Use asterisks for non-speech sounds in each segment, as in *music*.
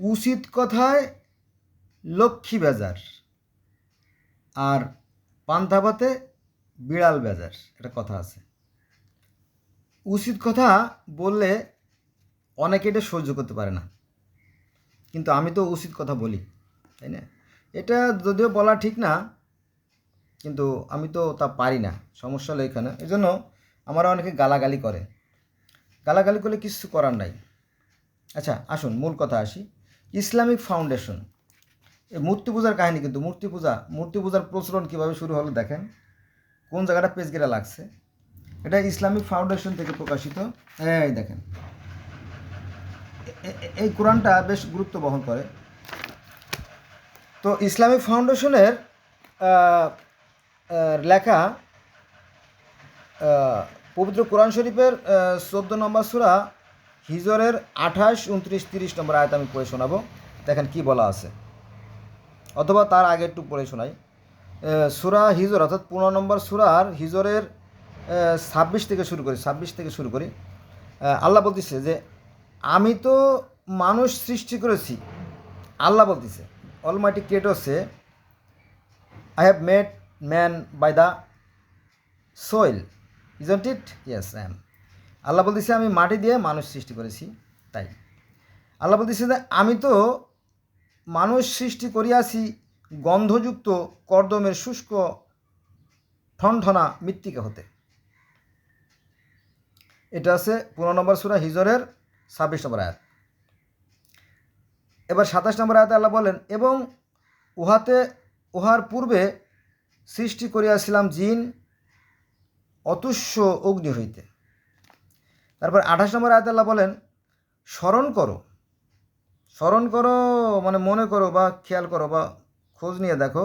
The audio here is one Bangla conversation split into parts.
উচিত কথায় লক্ষ্মী বেজার আর পান্থাপাতে বিড়াল বেজার, একটা কথা আছে। উচিত কথা বললে অনেকে এটা সহ্য করতে পারে না। কিন্তু আমি তো উচিত কথা বলি, তাই না? এটা যদিও বলা ঠিক না, কিন্তু আমি তো তা পারি না, সমস্যা হলো এখানে। এই জন্য আমার অনেকে গালাগালি করে। গালাগালি করলে কিছু করার নাই। আচ্ছা আসুন, মূল কথা আসি। Islamic foundation. এই মূর্তি পূজার কাহিনী কিন্তু, মূর্তি পূজা, মূর্তি পূজার প্রচলন কীভাবে শুরু হলো দেখেন। কোন জায়গাটা পেজ গেরা লাগছে? এটা ইসলামিক ফাউন্ডেশন থেকে প্রকাশিত। এই দেখেন। এই কোরআনটা বেশ গুরুত্ব বহন করে। তো ইসলামিক ফাউন্ডেশনের লেখা পবিত্র কোরআন শরীফের চোদ্দ নম্বর সুরা হিজরের আঠাশ, উনত্রিশ, তিরিশ নম্বর আয়ত আমি পড়ে শোনাবো। দেখেন কি বলা আছে। অথবা তার আগে একটু পড়ে শোনাই। সুরা হিজর, অর্থাৎ পনেরো নম্বর সুরার হিজরের ছাব্বিশ থেকে শুরু করি, ছাব্বিশ থেকে শুরু করি। আল্লাহ বলতেছে যে, আমি তো মানুষ সৃষ্টি করেছি, আল্লাহ বলতেছে, almighty ক্রিয়েটরসে I have made man by the soil isn't it yes am Allah বলতেছে, আমি মাটি দিয়ে মানুষ সৃষ্টি করেছি। তাই। আল্লাহ বলতেছে যে, আমি তো মানুষ সৃষ্টি করিয়াছি গন্ধযুক্ত, কর্দমের শুষ্ক, ঠনঠনা মৃত্তিকা হতে। এটা আছে পনেরো নম্বর সুরা হিজরের ছাব্বিশ নম্বর আয়াত। এবার সাতাশ নম্বর আয়াতে আল্লাহ বলেন, এবং উহাতে, উহার পূর্বে সৃষ্টি করিয়াছিলাম জিন, অতুষ্য অগ্নি হইতে। তারপর আঠাশ নম্বর আয়াতে আল্লাহ বলেন, স্মরণ করো স্মরণ করো মানে মনে করো বা খেয়াল করো বা খোঁজ নিয়ে দেখো,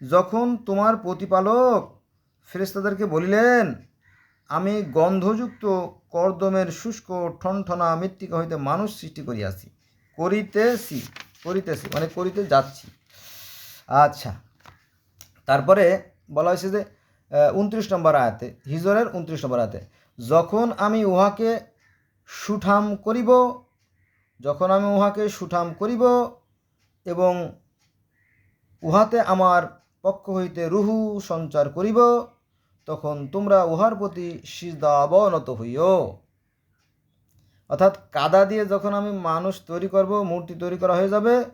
যখন তোমার প্রতিপালক ফেরেস্তাদেরকে বলিলেন, আমি গন্ধযুক্ত কর্দমের শুষ্ক ঠনঠনা মৃত্তিকা হইতে মানুষ সৃষ্টি করিয়াছি, করিতেছি করিতেছি মানে করিতে যাচ্ছি। আচ্ছা তারপরে বলা হয়েছে যে উনত্রিশ নম্বর আয়াতে, হিজরের উনত্রিশ নম্বর আয়াতে যখন আমি উহাকে সুঠাম করিব, যখন আমি উহাকে সুঠাম করিব এবং উহাতে আমার পক্ষ হইতে রুহু সঞ্চার করিব, তখন তোমরা উহার প্রতি সিজদা অবনত হইও। অর্থাৎ কাদা দিয়ে যখন আমি মানুষ তৈরি করব, মূর্তি তৈরি করা হয়ে যাবে,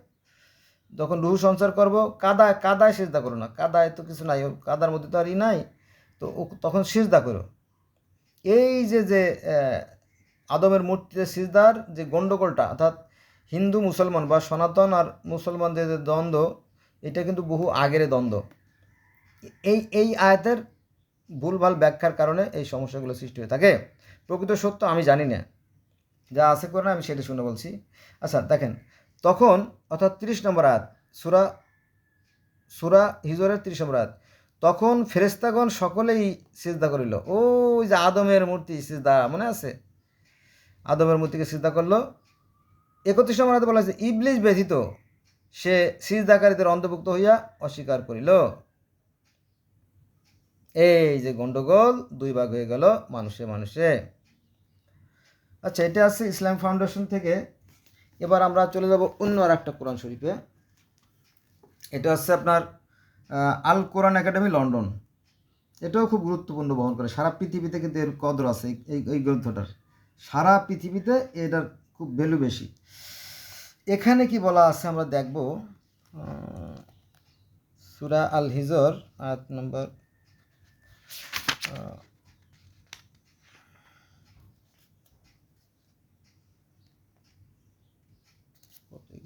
যখন রুহু সঞ্চার করব কাদা কাদায় সেজদা করো না। কাদায় তো কিছু নাই, কাদার মধ্যে তো আর ই নাই, তো তখন সিজদা করো। এই যে যে আদমের মূর্তিতে সিজদার যে গণ্ডগোলটা অর্থাৎ হিন্দু মুসলমান বা সনাতন আর মুসলমানদের যে দ্বন্দ্ব, এটা কিন্তু বহু আগের দ্বন্দ্ব। এই এই আয়াতের ভুলভাল ব্যাখ্যার কারণে এই সমস্যাগুলো সৃষ্টি হয়ে থাকে। প্রকৃত সত্য আমি জানি না। যা আছে করে না, আমি সেটা শুনে বলছি। আচ্ছা দেখেন, তখন, অর্থাৎ তিরিশ নম্বর আয়াত, সুরা সুরা হিজরের তিরিশ নম্বর আয়াত তখন ফেরেস্তাগণ সকলেই সিজদা করিল। ওই যে আদমের মূর্তি সিজদা, মনে আছে? আদমের মূর্তিকে সিজদা করল। একত্রিশ নম্বর আয়াতে বলা হয়েছে ইবলিশ ব্যথিত সে সিজদাকারীদের অন্তর্ভুক্ত হইয়া অস্বীকার করিল। এই যে গন্ডগোল, দুই ভাগ হয়ে গেল মানুষে মানুষে। আচ্ছা এটা আছে ইসলাম ফাউন্ডেশন থেকে। এবার আমরা চলে যাব অন্য আর একটা কোরআন শরীফে। এটা হচ্ছে আপনার আল কোরআন একাডেমি লন্ডন। এটাও খুব গুরুত্বপূর্ণ বহন করে। সারা পৃথিবীতে কিন্তু এর কদর আছে এই- এই গ্রন্থটার। সারা পৃথিবীতে এটার খুব ভ্যালু বেশি। এখানে কি বলা আছে আমরা দেখব। সুরা আল হিজর আয়াত নম্বর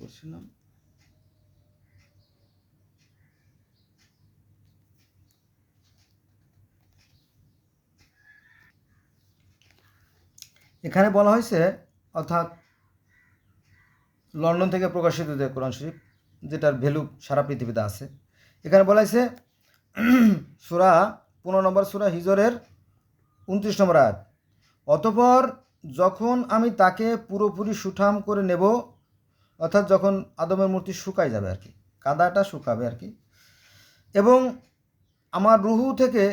করছিলাম। এখানে বলা হয়েছে, অর্থাৎ লন্ডন থেকে প্রকাশিত যে কোরআন শরীফ, যেটার ভ্যালু সারা পৃথিবীতে আছে, এখানে বলা হয়েছে, সুরা পনেরো নম্বর সুরা হিজরের উনত্রিশ নম্বর আয়াত, অতপর যখন আমি তাকে পুরোপুরি সুঠাম করে নেব, অর্থাৎ যখন আদমের মূর্তি শুকায় যাবে আর কি, কাদাটা শুকাবে আর কি, এবং আমার রুহু থেকে,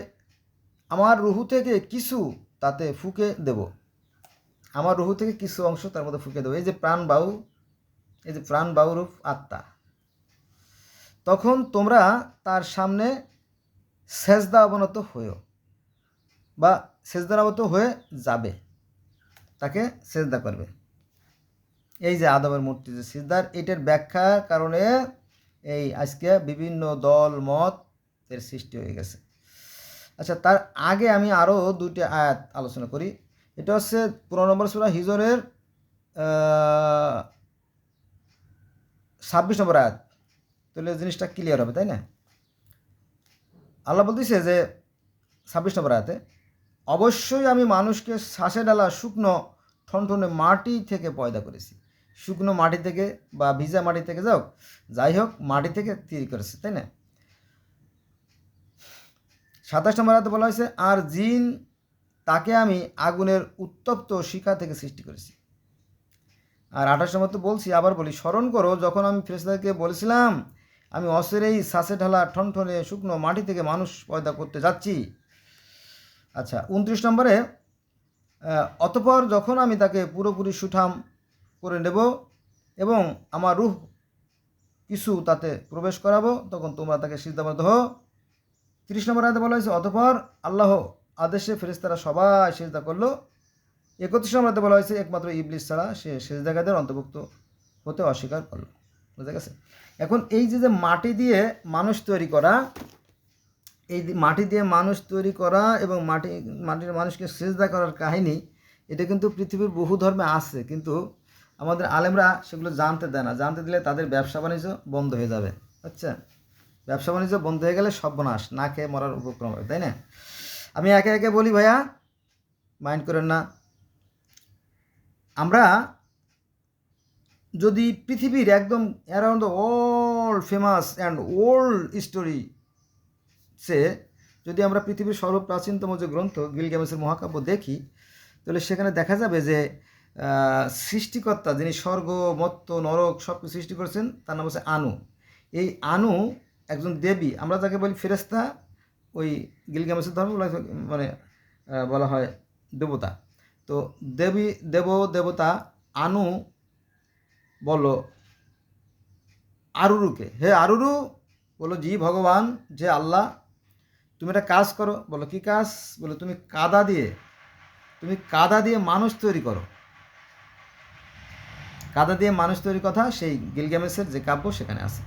আমার রুহু থেকে কিছু তাতে ফুকে দেব। আমার রুহু থেকে কিছু অংশ তার মধ্যে ফুকে দেবো। এই যে প্রাণ বায়ু এই যে প্রাণ বাউরূপ আত্মা। তখন তোমরা তার সামনে সেজদা অবনত হয়েও বা সেজদা অবনত হয়ে যাবে, তাকে সেজদা করবে। এই যে আদমের মূর্তি যে সিজদার, এটার ব্যাখ্যার কারণে এই আজকে বিভিন্ন দল, মত এর সৃষ্টি হয়ে গেছে। আচ্ছা তার আগে আমি আরও দুইটি আয়াত আলোচনা করি। এটা হচ্ছে পনেরো নম্বর সুরা হিজরের ছাব্বিশ নম্বর আয়াত। তাহলে জিনিসটা ক্লিয়ার হবে, তাই না? আল্লাহ বলতেছে যে ছাব্বিশ নম্বর আয়াতে, অবশ্যই আমি মানুষকে শ্বাসে ডালা শুকনো ঠনঠনে মাটি থেকে পয়দা করেছি। শুকনো মাটি থেকে বা ভিজা মাটি থেকে যাও, যাই হোক, মাটি থেকে তৈরি করেছে, তাই না? সাতাশ নম্বর আয়াতে বলা হয়েছে, আর জিন তাকে আমি আগুনের উত্তপ্ত শিখা থেকে সৃষ্টি করেছি। আর আঠাশ নম্বর তো বলছি, আবার বলি, স্মরণ করো, যখন আমি ফেরেস্তাকে বলেছিলাম, আমি অসেরেই শ্বাসে ঢালা ঠনঠনে শুকনো মাটি থেকে মানুষ পয়দা করতে যাচ্ছি। আচ্ছা উনত্রিশ নম্বরে অতপর যখন আমি তাকে পুরোপুরি সুঠাম করে নেব এবং আমার রুহ কিছু তাতে প্রবেশ করাবো, তখন তোমরা তাকে সিদ্ধাবদ্ধ হো তিরিশ নম্বর আয়তে বলা হয়েছে, অতঃপর আল্লাহ আদেশে ফেরেস্তারা সবাই সেজদা করল। একত্রিশ নম্বরতে বলা হয়েছে, একমাত্র ইবলিস ছাড়া সে সেজদাগাদের অন্তর্ভুক্ত হতে অস্বীকার করল। বুঝা গেছে? এখন এই যে যে মাটি দিয়ে মানুষ তৈরি করা, এই মাটি দিয়ে মানুষ তৈরি করা এবং মাটি, মাটির মানুষকে সেজদা করার কাহিনী, এটা কিন্তু পৃথিবীর বহু ধর্মে আছে। কিন্তু আমাদের আলেমরা সেগুলো জানতে দেয় না। জানতে দিলে তাদের ব্যবসা বাণিজ্য বন্ধ হয়ে যাবে। আচ্ছা? ব্যবসা বাণিজ্য বন্ধ হয়ে গেলে সর্বনাশ। না খেয়ে মরার উপক্রম হবে, তাই না? আমি একে একে বলি ভাইয়া মাইন্ড করেন না। আমরা যদি পৃথিবীর একদম around the old famous and old story সে, যদি আমরা পৃথিবীর সর্বপ্রাচীনতম যে গ্রন্থ গিলগামেসের মহাকাব্য দেখি, তাহলে সেখানে দেখা যাবে যে সৃষ্টিকর্তা যিনি স্বর্গ, মত্ত, নরক সব সৃষ্টি করেছেন, তার নাম হচ্ছে আনু। এই আনু একজন দেবী। আমরা যাকে বলি ফেরেস্তা ওই গিলগামেসের ধর্ম মানে বলা হয় দেবতা। তো দেবী, দেব, দেবতা, আনু বলো, আরুরুকে। হে আরুরু, বলো, জি ভগবান, যে আল্লাহ, তুমি একটা কাজ করো। বলো, কি কাজ? বলো, তুমি কাদা দিয়ে, তুমি কাদা দিয়ে মানুষ তৈরি করো। কাদা দিয়ে মানুষ তৈরি কথা, সেই গিলগামেসের যে কাব্য সেখানে আছে।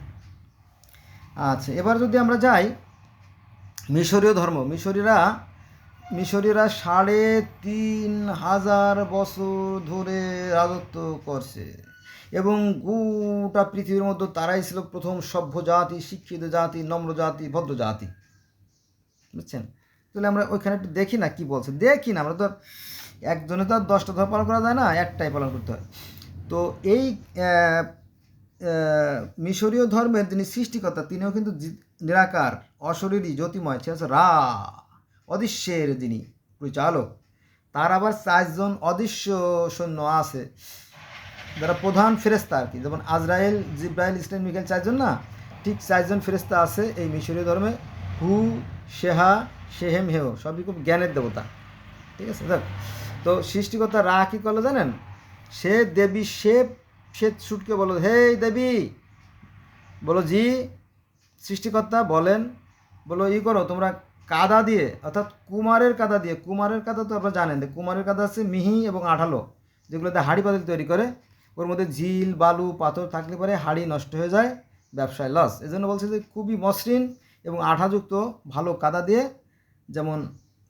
আচ্ছা এবার যদি আমরা যাই মিশরীয় ধর্ম, মিশরীরা মিশরীরা সাড়ে তিন হাজার বছর ধরে রাজত্ব করছে এবং গোটা পৃথিবীর মধ্যে তারাই ছিল প্রথম সভ্য জাতি, শিক্ষিত জাতি, নম্র জাতি, ভদ্র জাতি। বুঝছেন? তাহলে আমরা ওইখানে একটু দেখি না কি বলছে। দেখি না, আমরা তো একজনে তো আর দশটা ধর পালন করা যায় না, একটাই পালন করতে হয়। তো এই মিশরীয় ধর্মের যিনি সৃষ্টিকর্তা, তিনিও কিন্তু নিরাকার, অশরীরী, জ্যোতিময়, সে হচ্ছে রা, অদৃশ্যের যিনি পরিচালক। তার আবার চারজন অদৃশ্য সৈন্য আছে, যারা প্রধান ফেরেস্তা আর কি যেমন আজরায়েল জিব্রাইল, ইসলাম মিখাইল চারজন না, ঠিক চারজন ফেরেস্তা আছে এই মিশরীয় ধর্মে। হু, শেহা, শেহেম, হেও, সবই খুব জ্ঞানের দেবতা। ঠিক আছে? দেখ, তো সৃষ্টিকর্তা রা কী করল জানেন? সে দেবী, সে সে ছুটকে বলো হে দেবী। বলো জি। সৃষ্টিকর্তা বলেন বলো ই করো, তোমরা কাদা দিয়ে, অর্থাৎ কুমারের কাদা দিয়ে, কুমারের কাদা তো আপনারা জানেন কুমারের কাদা আছে মিহি এবং আঠালো, যেগুলোতে হাড়ি পাতিল তৈরি করে, ওর মধ্যে ঝিল, বালু, পাথর থাকলে পরে হাড়ি নষ্ট হয়ে যায়, ব্যবসায় লস এই জন্য বলছে যে খুবই মসৃণ এবং আঠাযুক্ত ভালো কাদা দিয়ে যেমন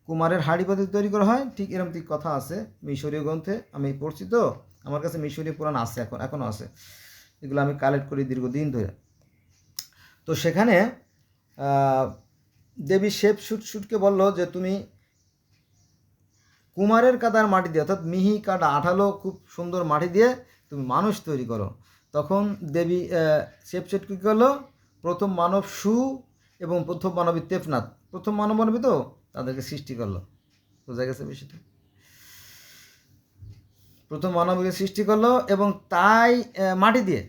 কুমারের হাড়ি পাতিল তৈরি করা হয়, ঠিক এরকম ঠিক কথা আছে মিশরীয় গ্রন্থে, আমি পড়ছি তো। আমার কাছে মিশরীয় পুরাণ আছে এখন, এখনও আছে। এগুলো আমি কালেক্ট করি দীর্ঘদিন ধরে। তো সেখানে দেবী শেপ শুট শুটকে বলল যে, তুমি কুমারের কাদার মাটি দিয়ে, অর্থাৎ মিহি কাটা আঠালো খুব সুন্দর মাটি দিয়ে তুমি মানুষ তৈরি করো। তখন দেবী শেপ শেট কী করল? প্রথম মানব সু এবং প্রথম মানবী তেপনাথ। প্রথম মানব মানবী তো তাদেরকে সৃষ্টি করল। বোঝা গেছে বিষয়টা? প্রথম মানবীকে সৃষ্টি করল এবং তাই মাটি দিয়ে।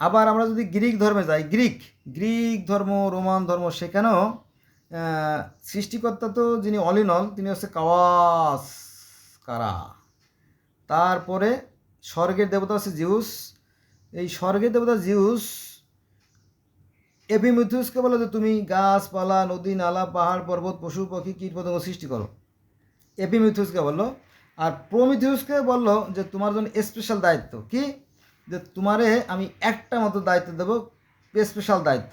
আবার আমরা যদি গ্রিক ধর্মে যাই, গ্রিক গ্রিক ধর্ম, রোমান ধর্ম, সেখানেও সৃষ্টিকর্তা তো যিনি অলিনল, তিনি হচ্ছে কাওয়াস কারা। তারপরে স্বর্গের দেবতা হচ্ছে জিউস। এই স্বর্গের দেবতা জিউস এপিমিথুসকে বলে যে, তুমি গাছপালা, নদী, নালা, পাহাড়, পর্বত, পশু পাখি কীট পতঙ্গ সৃষ্টি করো। এপিমিথুসকে বলল, আর প্রমিথিউসকে বলল যে তোমার জন্য স্পেশাল দায়িত্ব। কি? যে তোমারে আমি একটা মতো দায়িত্ব দেবো স্পেশাল দায়িত্ব।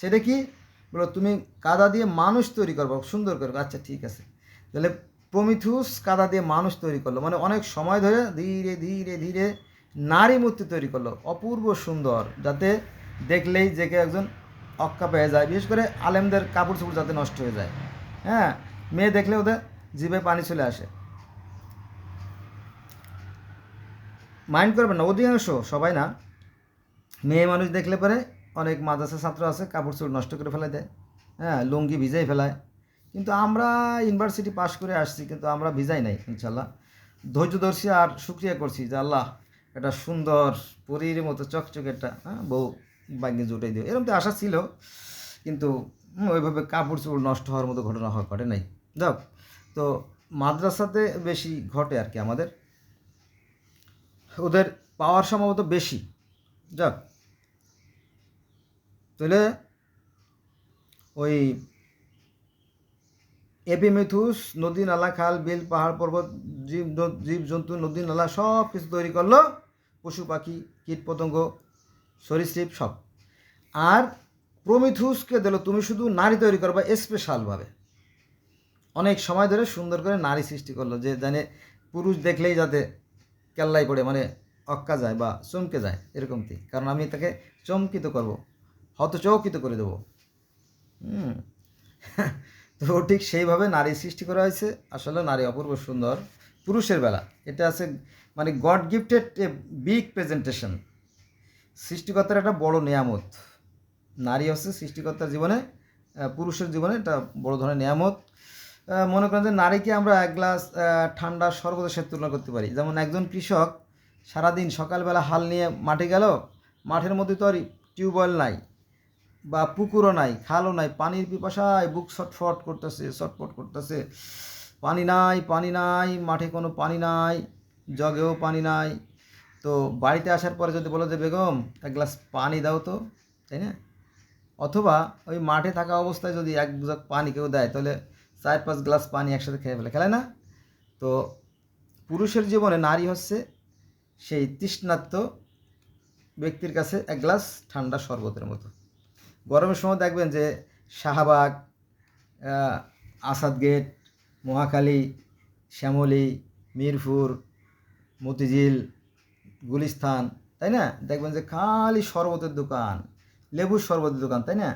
সেটা কি? বলো তুমি কাদা দিয়ে মানুষ তৈরি করব, সুন্দর করে। আচ্ছা ঠিক আছে। তাহলে প্রমিথিউস কাদা দিয়ে মানুষ তৈরি করল। মানে অনেক সময় ধরে ধীরে ধীরে ধীরে নারী মূর্তি তৈরি করল, অপূর্ব সুন্দর, যাতে দেখলেই যে কেউ একজন অক্কা পেয়ে যায়, বিশেষ করে আলেমদের কাপড় চোপড় যাতে নষ্ট হয়ে যায়। হ্যাঁ মেয়ে দেখলে ওদের জিভে পানি চলে আসে। মাইন্ড করবেন না অধিকাংশ সবাই না। মেয়ে মানুষ দেখলে পরে অনেক মাদ্রাসা ছাত্র আছে কাপড় চোপড় নষ্ট করে ফেলে দেয় হ্যাঁ লুঙ্গি ভিজাই ফেলায়। কিন্তু আমরা ইউনিভার্সিটি পাশ করে আসছি কিন্তু আমরা ভিজাই নাই ইনশাল্লাহ ধৈর্য ধরছি আর শুক্রিয়া করছি যে আল্লাহ একটা সুন্দর পরীর মতো চকচকে একটা হ্যাঁ, বউ বাগ্যে জুটাই দিও। এরকম তো আশা ছিল কিন্তু ওইভাবে কাপড় চোপড় নষ্ট হওয়ার মতো ঘটনা হয় ঘটে নাই। যাক তো মাদ্রাসাতে বেশি ঘটে আর কি আমাদের। ওদের পাওয়ার সম্ভবত বেশি। যাক। তাহলে ওই এপি মিথুস নদী, নালা, খাল, বিল, পাহাড়, পর্বত, জীব জীব জন্তু নদী, নালা সব কিছু তৈরি করল। পশু, পাখি, কীট, পতঙ্গ, সরীসৃপ সব। আর প্রমিথুসকে দিল, তুমি শুধু নারী তৈরি করবা স্পেশালভাবে অনেক সময় ধরে সুন্দর করে নারী সৃষ্টি করল, যে জানে পুরুষ দেখলেই যাতে কেল্লাই পড়ে মানে অক্কা যায় বা চমকে যায়, এরকম এরকমটি কারণ আমি তাকে চমকিত করব, হতচকিত করে দেবো। হুম। *laughs* তো ঠিক সেইভাবে নারী সৃষ্টি করা হয়েছে, আসলে নারী অপূর্ব সুন্দর। পুরুষের বেলা, এটা আছে মানে god gifted a big presentation সৃষ্টিকর্তার একটা বড় নিয়ামত। নারী হচ্ছে সৃষ্টিকর্তার জীবনে পুরুষের জীবনে এটা বড় ধরনের নিয়ামত। মনে করেন যে নারীকে আমরা এক গ্লাস ঠান্ডা শরবতের সাথে তুলনা করতে পারি। যেমন একজন কৃষক সারাদিন সকালবেলা হাল নিয়ে মাঠে গেল, মাঠের মধ্যে তো আর টিউবওয়েল নাই বা পুকুরও নাই, খালও নাই, পানির পিপাসায় বুক ছটফট করতেছে ছটফট করতেছে। পানি নাই পানি নাই, মাঠে কোনো পানি নাই, জগেও পানি নাই। তো বাড়িতে আসার পরে যদি বলো যে, বেগম, এক গ্লাস পানি দাও তো। তাই না? অথবা ওই মাঠে থাকা অবস্থায় যদি এক জগ পানি কেউ দেয়, তাহলে চার, পাঁচ গ্লাস পানি একসাথে খেয়ে ফেলে, খেলে না? তো পুরুষের জীবনে নারী হচ্ছে সেই তৃষ্ণার্ত ব্যক্তির কাছে এক গ্লাস ঠান্ডা শরবতের মতো। গরমের সময় দেখবেন যে শাহবাগ আসাদ গেট, মহাখালী, শ্যামলী, মিরপুর, মতিঝিল, গুলিস্তান, তাই না? দেখবেন যে খালি শরবতের দোকান, লেবুর শরবতের দোকান, তাই না?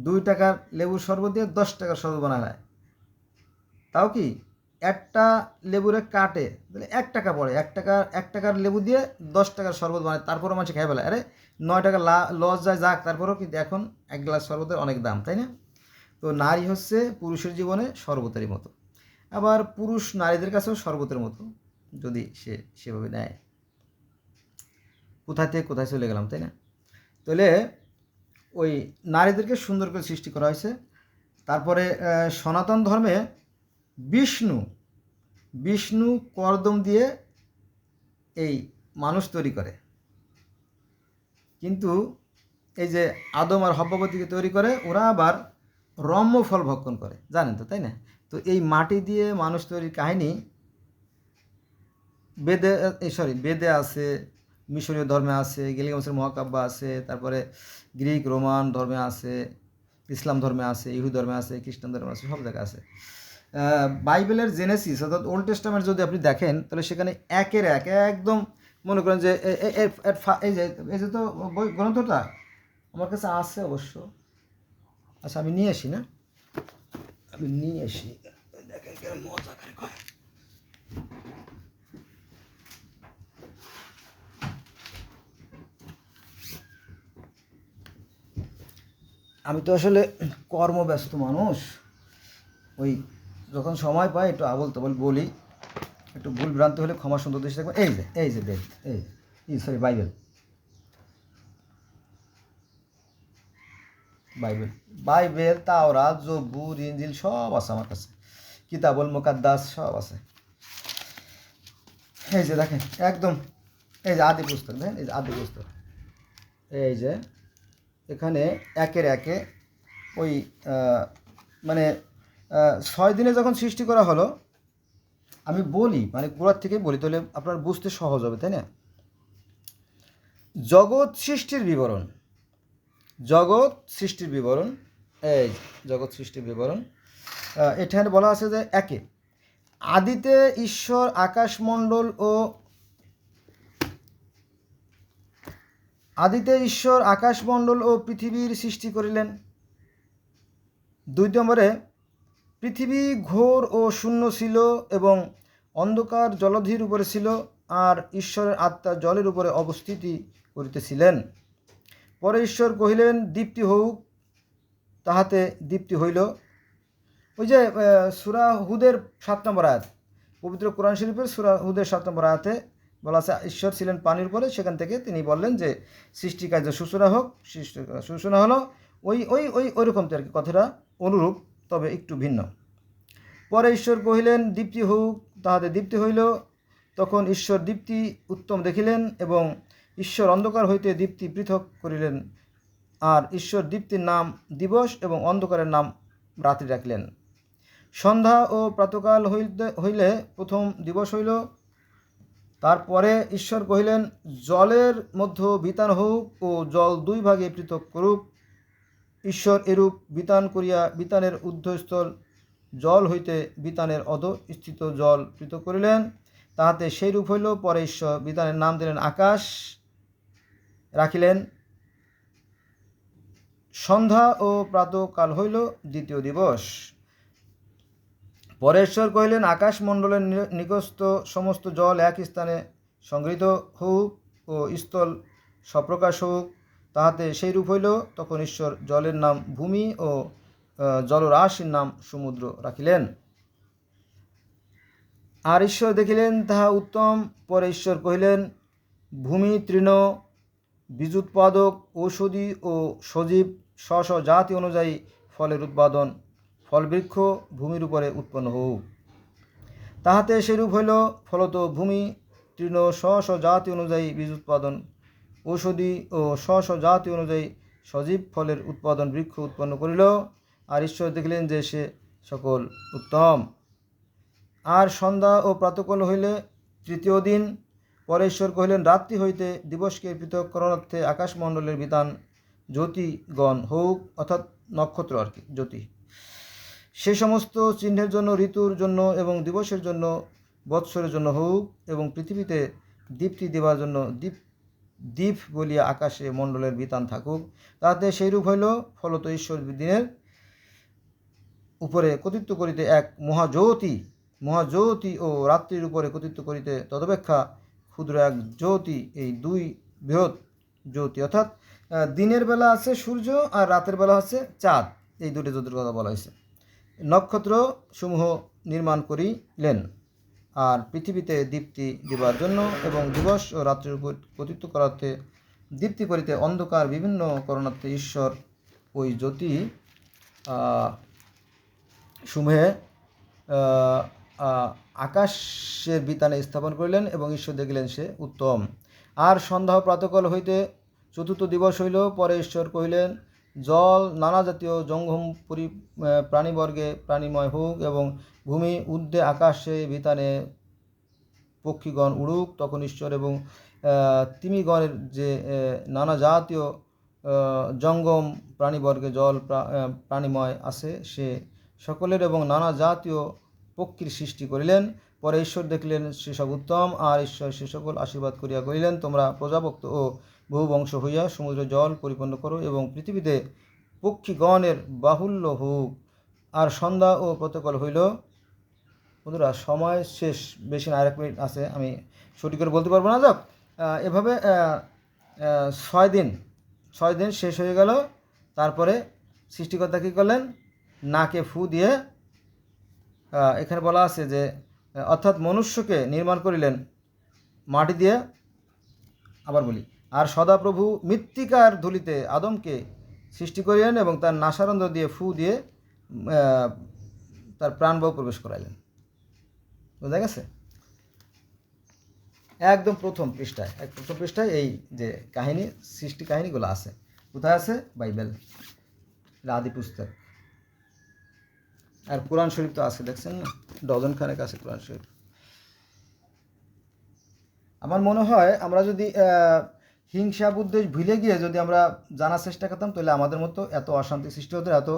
দুই টাকার লেবুর শরবত দিয়ে দশ টাকার শরবত বানা হয় তাও কি? একটা লেবুরে কাটে, তাহলে এক টাকা পড়ে। এক টাকা, এক টাকার লেবু দিয়ে দশ টাকার শরবত বানায়, তারপরও মানুষ খেয়ে ফেলে। আরে, নয় টাকা লস যায়, যাক, তারপরেও কিন্তু এখন এক গ্লাস শরবতের অনেক দাম, তাই না? তো নারী হচ্ছে পুরুষের জীবনে শরবতেরই মতো। আবার পুরুষ নারীদের কাছেও শরবতের মতো, যদি সে সেভাবে নেয়। কোথায় থেকে কোথায় চলে গেলাম, তাই না? তাহলে ওই নারীদেরকে সুন্দর করে সৃষ্টি করা হয়েছে। তারপরে সনাতন ধর্মে বিষ্ণু বিষ্ণু করদম দিয়ে এই মানুষ তৈরি করে। কিন্তু এই যে আদম আর হব্ববতীকে তৈরি করে, ওরা আবার রম্য ফল ভক্ষণ করে। জানেন তো, তাই না? তো এই মাটি দিয়ে মানুষ তৈরির কাহিনী বেদে সরি বেদে আছে মিশরীয় ধর্মে আছে, গিলগামসের মহাকাব্য আছে, তারপরে গ্রিক, রোমান ধর্মে আছে, ইসলাম ধর্মে আছে ইহু ধর্মে আছে, খ্রিস্টান ধর্মে আছে, সব জায়গায় আছে। বাইবেলের জেনেসিস অর্থাৎ ওল্ড টেস্টামেন্ট যদি আপনি দেখেন, তাহলে সেখানে একের এক, একদম মনে করেন যে এই যে এই যে তো বই গ্রন্থটা আমার কাছে আছে অবশ্য। আচ্ছা আমি নিয়ে আসি না? আমি নিয়ে আসি। দেখেন মজা করে। আমি তো আসলে কর্মব্যস্ত মানুষ। ওই যখন সময় পাই একটু আবল তাবল বলি, একটু ভুল ভ্রান্ত হলে ক্ষমা সুন্দর দৃষ্টি থাকবে এই যে এই যে বেদ এই সরি বাইবেল। বাইবেল বাইবেল তাওরা জব্বুর ইঞ্জিল সব আছে আমার কাছে। কিতাবুল মুকাদ্দাস সব আছে। এই যে দেখেন, একদম, এই যে আদি পুস্তক, দেখেন, এই যে আদি পুস্তক। এই যে এখানে একের একে ওই মানে ছয় দিনে যখন সৃষ্টি করা হলো, আমি বলি মানে গোড়ার থেকে বলি, তাহলে আপনার বুঝতে সহজ হবে, তাই না? জগৎ সৃষ্টির বিবরণ। জগৎ সৃষ্টির বিবরণ, এই জগৎ সৃষ্টির বিবরণ এখানে বলা আছে যে একে। আদিতে ঈশ্বর, আকাশমণ্ডল ও আদিতে ঈশ্বর আকাশমণ্ডল ও পৃথিবীর সৃষ্টি করিলেন। দুই নম্বরে পৃথিবী ঘোর ও শূন্য ছিল এবং অন্ধকার জলধির উপরে ছিল আর ঈশ্বরের আত্মা জলের উপরে অবস্থিতি করিতেছিলেন। পরে ঈশ্বর কহিলেন দীপ্তি হউক। তাহাতে দীপ্তি হইল। ওই যে আহ, সুরা হুদের সাত নম্বর আয়াত পবিত্র কোরআন শরীফের সুরা হুদের সাত নম্বর আয়াতে বলা আছে, ঈশ্বর ছিলেন পানির উপরে সেখান থেকে তিনি বললেন যে সৃষ্টি কার্য সূচনা হোক, সৃষ্টি সূচনা হলো ওই ওই ওই, ওইরকম আর কি, কথাটা অনুরূপ, তবে একটু ভিন্ন। পরে ঈশ্বর কহিলেন, দীপ্তি হোক তাহাদের দীপ্তি হইল। তখন ঈশ্বর দীপ্তি উত্তম দেখিলেন এবং ঈশ্বর অন্ধকার হইতে দীপ্তি পৃথক করিলেন। আর ঈশ্বর দীপ্তির নাম দিবস এবং অন্ধকারের নাম রাত্রি রাখলেন। সন্ধ্যা ও প্রাতকাল হইলে প্রথম দিবস হইল। তারপরে ঈশ্বর কহিলেন, জলের মধ্য বিতান হোক ও জল দুই ভাগে পৃথক করুক। ঈশ্বর এরূপ বিতান করিয়া বিতানের ঊর্ধ্বস্থল জল হইতে বিতানের অধস্থিত জল পৃথক করিলেন। তাহাতে সেই রূপ হইল, পরে ঈশ্বর বিতানের নাম দিলেন আকাশ, রাখিলেন। সন্ধ্যা ও প্রাতকাল হইল দ্বিতীয় দিবস। পরেশ্বর কহিলেন, আকাশমণ্ডলের নিকস্ত সমস্ত জল এক স্থানে সংগৃহীত হোক ও স্থল সপ্রকাশ হোক তাহাতে সেই রূপ হইল, তখন ঈশ্বর জলের নাম ভূমি ও জলরাশির নাম সমুদ্র রাখিলেন। আর ঈশ্বর দেখিলেন, তাহা উত্তম। পরে ঈশ্বর কহিলেন, ভূমি, তৃণ, বীজোৎপাদক, ঔষধি ও সজীব স্ব জাতি অনুযায়ী ফলের উৎপাদন ফলবৃক্ষ ভূমির উপরে উৎপন্ন হোক তাহাতে সেরূপ হইল, ফলত ভূমি তৃণ স্ব স্ব জাতি অনুযায়ী বীজ উৎপাদন, ঔষধি ও স্ব স্ব জাতি অনুযায়ী সজীব ফলের উৎপাদন বৃক্ষ উৎপন্ন করিল, আর ঈশ্বর দেখলেন যে সে সকল উত্তম। আর সন্ধ্যা ও প্রাতকাল হইলে তৃতীয় দিন, পরে ঈশ্বর কহিলেন, রাত্রি হইতে দিবসকে পৃথক করণার্থে আকাশমণ্ডলের বিধান জ্যোতিগণ হোক অর্থাৎ নক্ষত্র আর কি, জ্যোতি। সে সমস্ত চিহ্নের জন্য, ঋতুর জন্য এবং দিবসের জন্য, বৎসরের জন্য হোক এবং পৃথিবীতে দীপ্তি দেওয়ার জন্য দীপ দ্বীপ বলিয়া আকাশে মণ্ডলের বিতান থাকুক, তাতে সেইরূপ হইল ফলত ঈশ্বর দিনের উপরে কর্তৃত্ব করিতে এক মহাজ্যোতি মহাজ্যোতি ও রাত্রির উপরে কর্তৃত্ব করিতে তদপেক্ষা ক্ষুদ্র এক জ্যোতি, এই দুই বৃহৎ জ্যোতি। অর্থাৎ দিনের বেলা আছে সূর্য আর রাতের বেলা হচ্ছে চাঁদ। এই দুটি জ্যোতির কথা বলা হয়েছে। নক্ষত্র সমূহ নির্মাণ করিলেন আর পৃথিবীতে দীপ্তি দিবার জন্য এবং দিবস ও রাত্রির উপর কর্তৃত্ব করাতে, দীপ্তি করিতে অন্ধকার বিভিন্ন করণার্থে ঈশ্বর ওই জ্যোতি সমূহে আকাশের বিতানে স্থাপন করিলেন এবং ঈশ্বর দেখিলেন সে উত্তম। আর সন্ধ্যা প্রাতকাল হইতে চতুর্থ দিবস হইল, পরে ঈশ্বর কহিলেন জল, নানা জাতীয় জঙ্গম পরি প্রাণীবর্গে প্রাণীময় হোক এবং ভূমি ঊর্ধ্বে আকাশে বিতানে পক্ষীগণ উড়ুক, তখন ঈশ্বর এবং তিমিগণের যে নানা জাতীয় জঙ্গম প্রাণীবর্গে জল প্রাণীময় আছে, সে সকলের এবং নানা জাতীয় পক্ষীর সৃষ্টি করিলেন। পরে ঈশ্বর দেখলেন সেসব উত্তম, আর ঈশ্বর সে সকল আশীর্বাদ করিয়া করিলেন তোমরা প্রজাভক্ত ও বহু বংশ হইয়া সমুদ্র জল পরিপূর্ণ করো এবং পৃথিবীতে পক্ষীগণের বাহুল্য হোক। আর সন্ধ্যা ও প্রতকাল হইল। বন্ধুরা, সময় শেষ। বেশি না, আরেক মিনিট আছে। আমি সঠিক করে বলতে পারব না, যাক। এভাবে ছয় দিন ছয় দিন শেষ হয়ে গেল। তারপরে সৃষ্টিকর্তা কী করলেন? নাকে ফু দিয়ে এখানে বলা আছে যে, অর্থাৎ মনুষ্যকে নির্মাণ করিলেন মাটি দিয়ে। আবার বলি আর সদাপ্রভু মৃত্তিকার ধুলিতে আদমকে সৃষ্টি করিলেন এবং তার নাসারন্ধ্র দিয়ে ফু দিয়ে তার প্রাণবায়ু প্রবেশ করাইলেন। বোঝা গেছে? একদম প্রথম পৃষ্ঠায়, এক প্রথম পৃষ্ঠায় এই যে কাহিনী, সৃষ্টি কাহিনীগুলো আছে। কোথায় আছে? বাইবেল আদি পুস্তক। আর কোরআন শরীফ তো আছে, দেখছেন না? ডজন খানেক আছে কোরআন শরীফ। আমার মনে হয় আমরা যদি হিংসা বুদ্বেষ ভুলে গিয়ে যদি আমরা জানার চেষ্টা করতাম, তাহলে আমাদের মতো এত অশান্তি সৃষ্টি হতো, এত